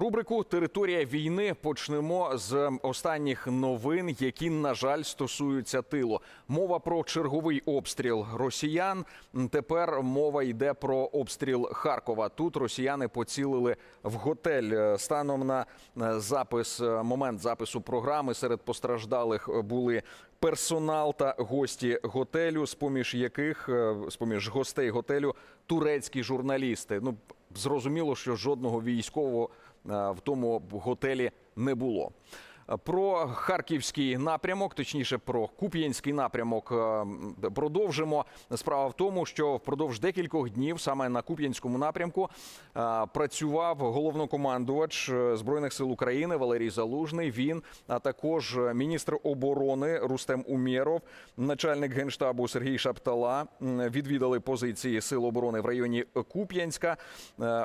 Рубрику Територія війни почнемо з останніх новин, які на жаль стосуються тилу. Мова про черговий обстріл росіян. Тепер мова йде про обстріл Харкова. Тут росіяни поцілили в готель. Е, Станом на е, запис е, момент запису програми серед постраждалих були персонал та гості готелю, з поміж яких з поміж гостей готелю турецькі журналісти. Ну зрозуміло, що жодного військового е, в тому готелі не було. Про харківський напрямок, точніше про Куп'янський напрямок, е, продовжимо. Справа в тому, що впродовж декількох днів саме на Куп'янському напрямку е, працював головнокомандувач е, збройних сил України Валерій Залужний. Він, а також міністр оборони Рустем Умєров, начальник генштабу Сергій Шаптала відвідали позиції сил оборони в районі Куп'янська.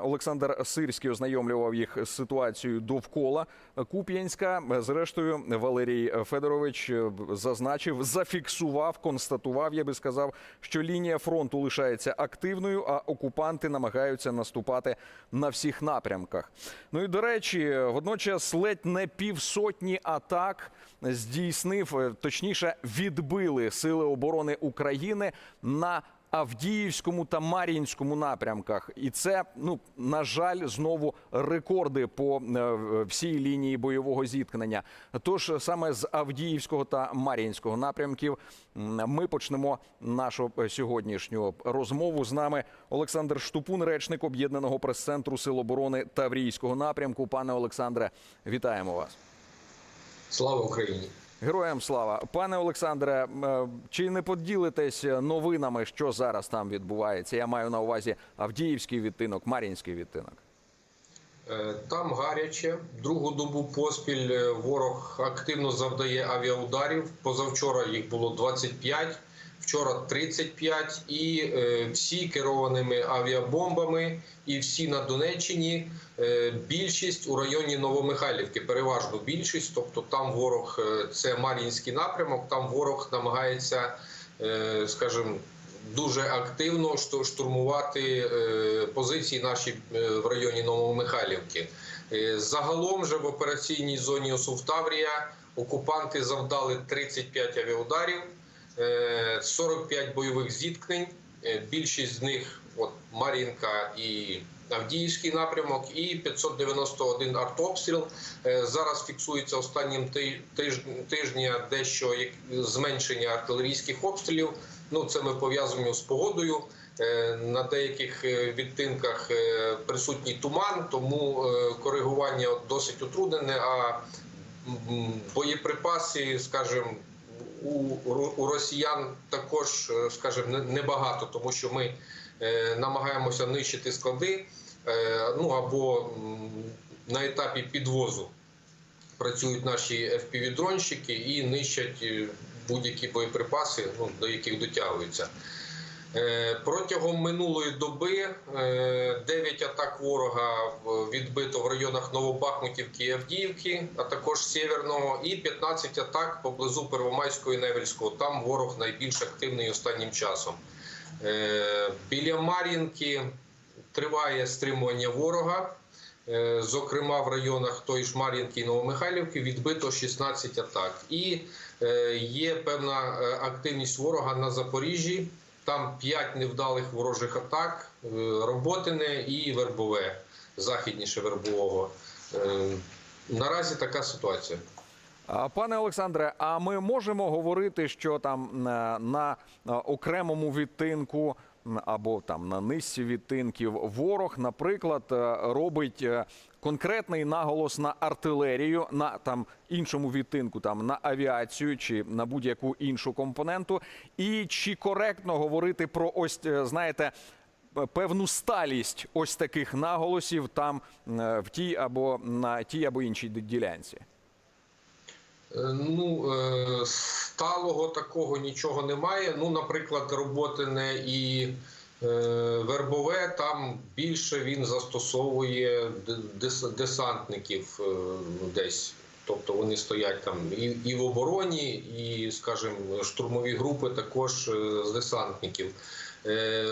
Олександр Сирський ознайомлював їх з ситуацією довкола Куп'янська. Зрештою, Валерій Федорович е, зазначив, зафіксував, констатував, я би сказав, що лінія фронту лишається активною, а окупанти намагаються наступати на всіх напрямках. Ну і до речі, водночас ледь не півсотні атак здійснив, е, точніше, відбили сили оборони України на Авдіївському та Мар'їнському напрямках, і це ну на жаль знову рекорди по е, всій лінії бойового зіткнення. Тож саме з Авдіївського та Мар'їнського напрямків ми почнемо нашу е, сьогоднішню розмову. З нами Олександр Штупун, речник об'єднаного прес-центру Сил оборони Таврійського напрямку. Пане Олександре, вітаємо вас. Слава Україні! Героям слава, пане Олександре. е, Чи не поділитесь новинами, що зараз там відбувається? Я маю на увазі Авдіївський відтинок, Мар'їнський відтинок. Е, Там гаряче. Другу добу поспіль е, ворог активно завдає авіаударів. Позавчора їх було 25, вчора 35. І е, всі керованими авіабомбами, і всі на Донеччині. Е, Більшість у районі Новомихайлівки, переважно більшість. Тобто там ворог е, це Мар'їнський напрямок. Там ворог намагається, скажімо, дуже активно шту- штурмувати позиції наші в районі Новомихайлівки. Загалом же в операційній зоні Осув-Таврія окупанти завдали 35 авіаударів, 45 бойових зіткнень. Е, Більшість з них от Мар'їнка і Авдіївський напрямок, і 591 артобстріл. Е, Зараз фіксується останнім ти- тижня дещо зменшення артилерійських обстрілів. Ну, це ми пов'язуємо з погодою. Е, На деяких е, відтинках е, присутній туман, тому е, коригування досить утруднене. А боєприпаси, скажімо, у, росіян також, е, скажімо, небагато, тому що ми е, намагаємося нищити склади, е, ну або на етапі підвозу працюють наші FPV-дронщики і нищать будь-які боєприпаси, ну, до яких дотягуються. Е, Протягом минулої доби 9 атак ворога відбито в районах Новобахмутівки і Авдіївки, а також Сєверного, і 15 атак поблизу Первомайського і Невельського. Там ворог найбільш активний останнім часом. Е, Біля Мар'їнки триває стримування ворога. Е, Зокрема, в районах тої ж Мар'їнки і Новомихайлівки відбито 16 атак. І е, є певна е, активність ворога на Запоріжжі. Там 5 невдалих ворожих атак, е, Роботине і Вербове, західніше Вербового. Е, Наразі така ситуація. Пане Олександре, а ми можемо говорити, що там е, на окремому відтинку або там на низці відтинків ворог, наприклад, робить конкретний наголос на артилерію, на там іншому відтинку, там на авіацію чи на будь-яку іншу компоненту, і чи коректно говорити про ось е, знаєте. Певну сталість ось таких наголосів там е, в тій або на тій або іншій ділянці. Е, Ну, сталого такого нічого немає. Ну, наприклад, Роботине і е, Вербове, там більше він застосовує десантників е, десь. Тобто вони стоять там і, і в обороні, і, скажімо, штурмові групи також е, з десантників. Е,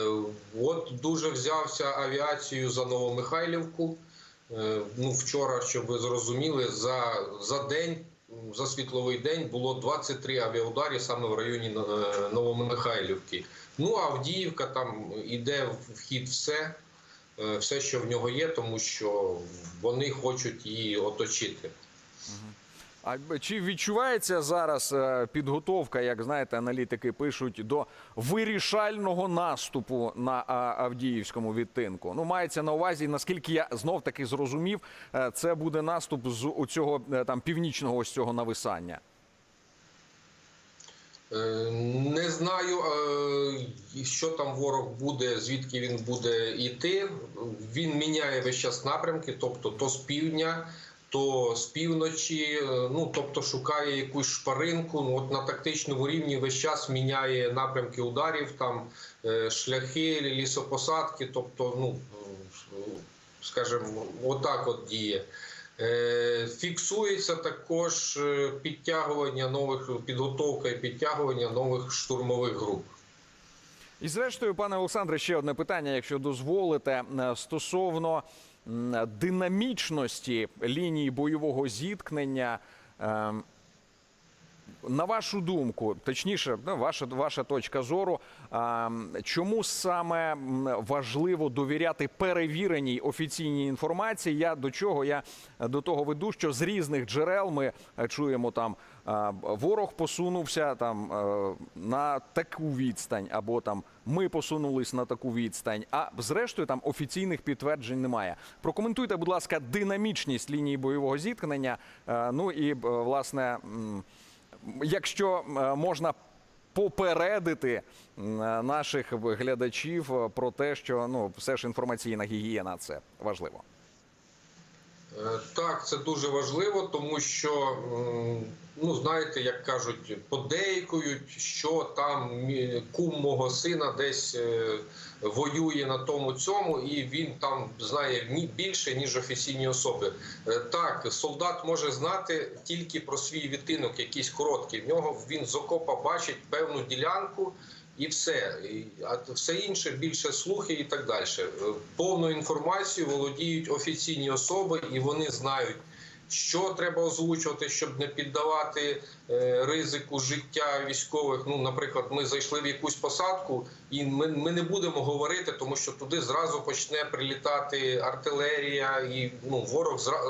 От дуже взявся авіацією за Новомихайлівку. Е, Ну, вчора, щоб ви зрозуміли, за, за день, за світловий день було 23 авіаударі саме в районі е, Новомихайлівки. Ну, Авдіївка там іде в хід все, е, все, що в нього є, тому що вони хочуть її оточити. А чи відчувається зараз е, підготовка, як знаєте, аналітики пишуть, до вирішального наступу на Авдіївському відтинку? Ну, мається на увазі, наскільки я знов таки зрозумів, е, це буде наступ з у цього е, там північного ось цього нависання. Не знаю, що там ворог буде, звідки він буде йти. Він міняє весь час напрямки, тобто то з півдня, то з півночі. е, Ну тобто шукає якусь шпаринку. Ну от на тактичному рівні весь час міняє напрямки ударів, там е, шляхи, лісопосадки. Тобто, ну е, скажімо, отак от діє. Фіксується також підтягування нових підготовка і підтягування нових штурмових груп. І зрештою, пане Олександре, ще одне питання, якщо дозволите, стосовно динамічності лінії бойового зіткнення. Ем, На вашу думку, точніше, ну, ваша, ваша точка зору, чому саме важливо довіряти перевіреній офіційній інформації? Я до чого я до того веду, що з різних джерел ми е, чуємо там ворог посунувся там е, на таку відстань, або там ми посунулись на таку відстань. А зрештою там офіційних підтверджень немає. Прокоментуйте, будь ласка, динамічність лінії бойового зіткнення. Е, Ну і е, власне. якщо можна попередити наших глядачів про те, що ну все ж інформаційна гігієна це важливо. Е, Так, це дуже важливо, тому що, ну знаєте, як кажуть, подейкують, що там кум мого сина десь е, воює на тому цьому, і він там знає більше, ніж офіційні особи. Е, Так, солдат може знати тільки про свій відтинок, якийсь короткий. В нього він з окопа бачить певну ділянку. І все, а все інше більше слухи і так далі. Повну інформацію володіють офіційні особи, і вони знають, що треба озвучувати, щоб не піддавати е, ризику життя військових. Ну, наприклад, ми зайшли в якусь посадку, і ми, ми не будемо говорити, тому що туди зразу почне прилітати артилерія, і ну ворог зра... е,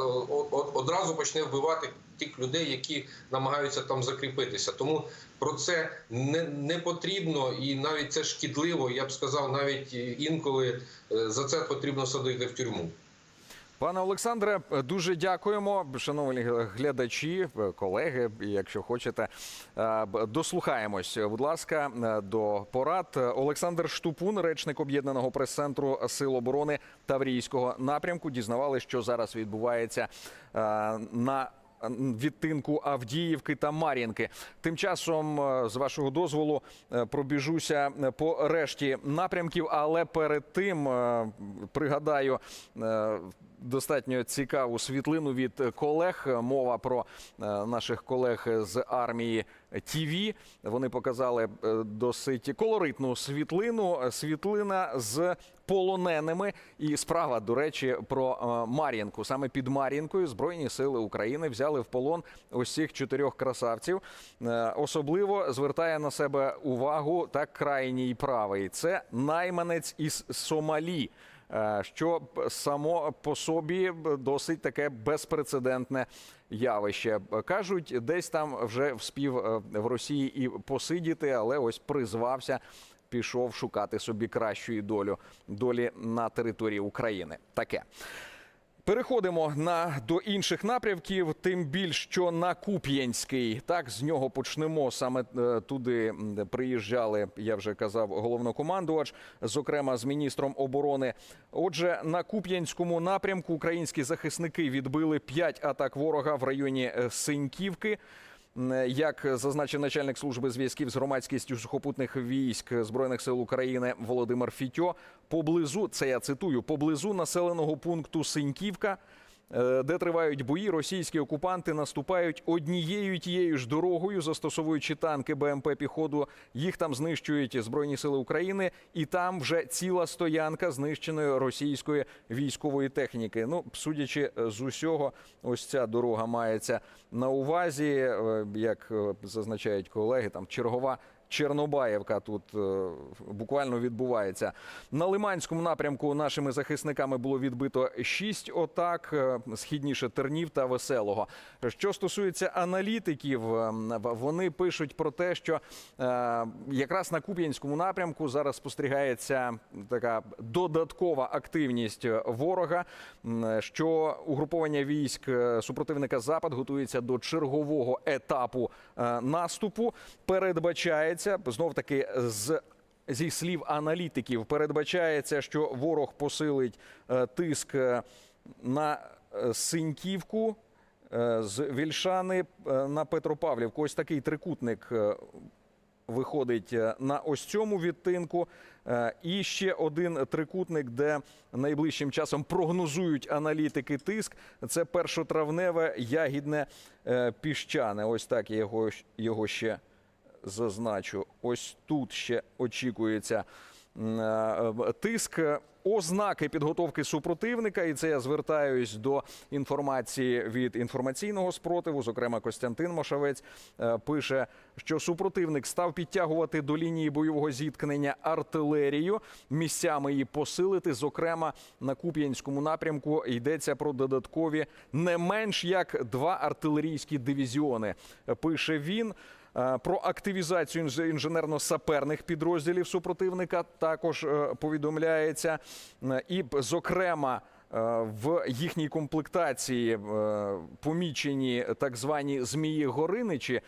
одразу почне вбивати тих людей, які намагаються там закріпитися. Тому про це не, не потрібно, і навіть це шкідливо. Я б сказав, навіть інколи е, за це потрібно садити в тюрму. Пане Олександре, дуже дякуємо. Шановні глядачі, колеги. Якщо хочете, е, дослухаємось, будь ласка, е, до порад. Олександр Штупун, речник об'єднаного прес-центру Сил оборони Таврійського напрямку, дізнавали, що зараз відбувається е, на відтинку Авдіївки та Мар'їнки. Тим часом, з вашого дозволу, пробіжуся по решті напрямків, але перед тим пригадаю достатньо цікаву світлину від колег. Мова про е, наших колег з армії ТІВІ. Вони показали е, досить колоритну світлину. Світлина з полоненими. І справа, до речі, про е, Мар'їнку. Саме під Мар'їнкою Збройні сили України взяли в полон цих чотирьох красавців. Особливо звертає на себе увагу так крайній правий. Це найманець із Сомалі. Е, Що само по собі досить таке безпрецедентне явище. Кажуть, десь там вже вспів е, в Росії і посидіти, але ось призвався пішов шукати собі кращої долю долі на території України. Таке. Переходимо на до інших напрямків, тим більш що на Куп'янський. Так з нього почнемо. Саме е, туди приїжджали. Я вже казав, головнокомандувач, зокрема з міністром оборони. Отже, на Куп'янському напрямку українські захисники відбили п'ять атак ворога в районі е, Синьківки. Як зазначив начальник служби зв'язків з громадськістю сухопутних військ збройних сил України Володимир Фітьо, поблизу це я цитую, поблизу населеного пункту Синьківка де тривають бої, російські окупанти наступають однією тією ж дорогою, застосовуючи танки БМП піходу. Їх там знищують збройні сили України, і там вже ціла стоянка знищеної російської військової техніки. Ну, судячи з усього, ось ця дорога мається на увазі, е, як е, зазначають колеги, там чергова. Чернобаєвка тут е, буквально відбувається на Лиманському напрямку. Нашими захисниками було відбито шість отак, е, східніше Тернів та Веселого. Що стосується аналітиків, е, вони пишуть про те, що якраз на Куп'янському напрямку зараз спостерігається така додаткова активність ворога. Що угруповання військ супротивника Запад готується до чергового етапу наступу. Передбачається знов таки з. Зі слів аналітиків передбачається, що ворог посилить е, тиск е, на е, Синьківку з Вільшани на Петропавлівку. Ось такий трикутник виходить на ось цьому відтинку. І ще один трикутник, де найближчим часом прогнозують аналітики тиск. Це першотравневе ягідне піщане. Ось так його, його ще зазначу. Ось тут ще очікується е, тиск. Ознаки підготовки супротивника, і це я звертаюсь до інформації від інформаційного спротиву. Зокрема, Костянтин Мошавець е, пише, що супротивник став підтягувати до лінії бойового зіткнення артилерію, місцями її посилити. Зокрема, на Куп'янському напрямку йдеться про додаткові не менш як два артилерійські дивізіони. Пише він. Е, Про активізацію інженерно-саперних підрозділів супротивника також е, повідомляється. Е, І, зокрема, в їхній комплектації помічені так звані змії Гориничі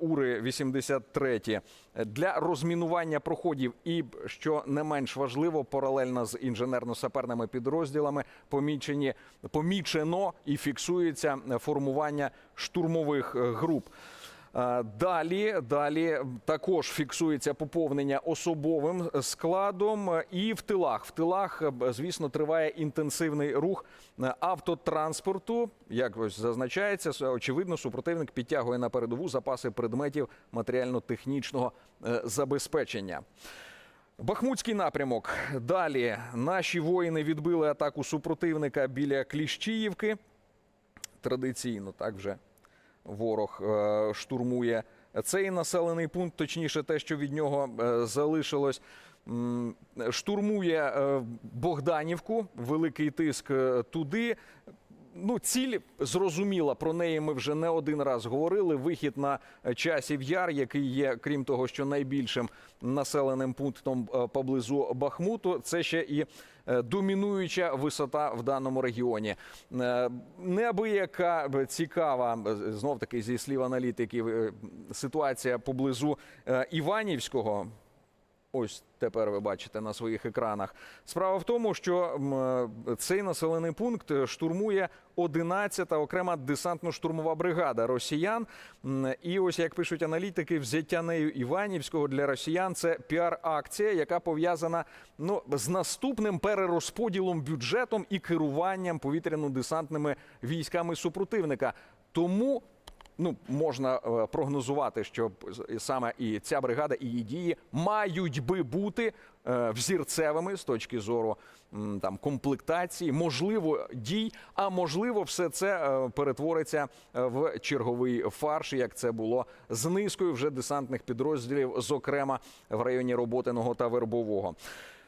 Ури 83 для розмінування проходів. І що не менш важливо, паралельно з інженерно-саперними підрозділами помічені помічено і фіксується формування штурмових груп. Е, Далі, далі також фіксується поповнення особовим складом е, і в тилах. В тилах, е, звісно, триває інтенсивний рух автотранспорту. Як ось зазначається, очевидно, супротивник підтягує на передову запаси предметів матеріально-технічного забезпечення. Бахмутський напрямок. Далі наші воїни відбили атаку супротивника біля Кліщіївки. Традиційно так вже ворог е, штурмує цей населений пункт, точніше, те, що від нього е, залишилось. Штурмує е, Богданівку, великий тиск туди. Ну, ціль зрозуміла. Про неї ми вже не один раз говорили. Вихід на часів яр, який є, крім того, що найбільшим населеним пунктом поблизу Бахмуту, це ще і домінуюча висота в даному регіоні. Е, Неабияка цікава, знов таки зі слів аналітиків, е, ситуація поблизу е, Іванівського. Ось тепер ви бачите на своїх екранах. Справа в тому, що е, цей населений пункт штурмує 11-та окрема десантно-штурмова бригада росіян. І ось як пишуть аналітики, взяття нею Іванівського для росіян це піар-акція, яка пов'язана ну з наступним перерозподілом бюджетом і керуванням повітряно-десантними військами супротивника. Тому ну можна е, прогнозувати, що саме і ця бригада, і її дії мають би бути е, взірцевими з точки зору там комплектації, можливо, дій, а можливо, все це е, перетвориться в черговий фарш, як це було з низкою вже десантних підрозділів, зокрема в районі Роботиного та Вербового.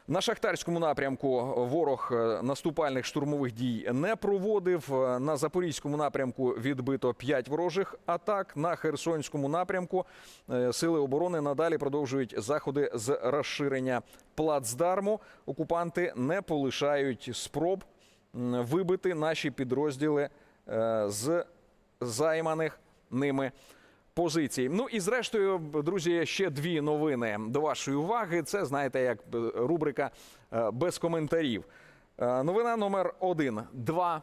На шахтарському напрямку ворог е, наступальних штурмових дій не проводив. Е, На запорізькому напрямку відбито 5 ворожих атак. На Херсонському напрямку е, сили оборони надалі продовжують заходи з розширення плацдарму. Окупанти не полишають спроб вибити наші підрозділи з займаних ними позицій. Ну і зрештою, друзі, ще дві новини до вашої уваги. Це знаєте, як е, рубрика е, без коментарів. Е, Новина номер один. Два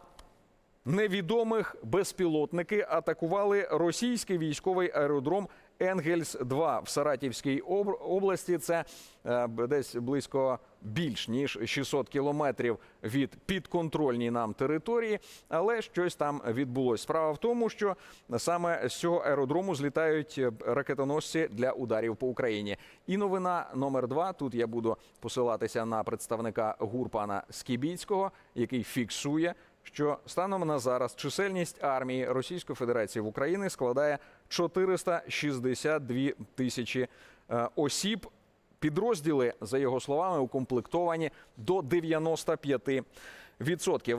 невідомих безпілотники атакували російський військовий аеродром Енгельс 2 в Саратівській області. Це е, десь близько більш ніж 600 кілометрів від підконтрольній нам території, але щось там відбулось. Справа в тому, що саме з цього аеродрому злітають е, ракетоносці для ударів по Україні. І новина номер два. Тут я буду посилатися на представника ГУР пана Скібіцького, який фіксує, що станом на зараз чисельність армії Російської Федерації в Україні складає 462 тисячі е, осіб. Підрозділи, за його словами, укомплектовані до 95%.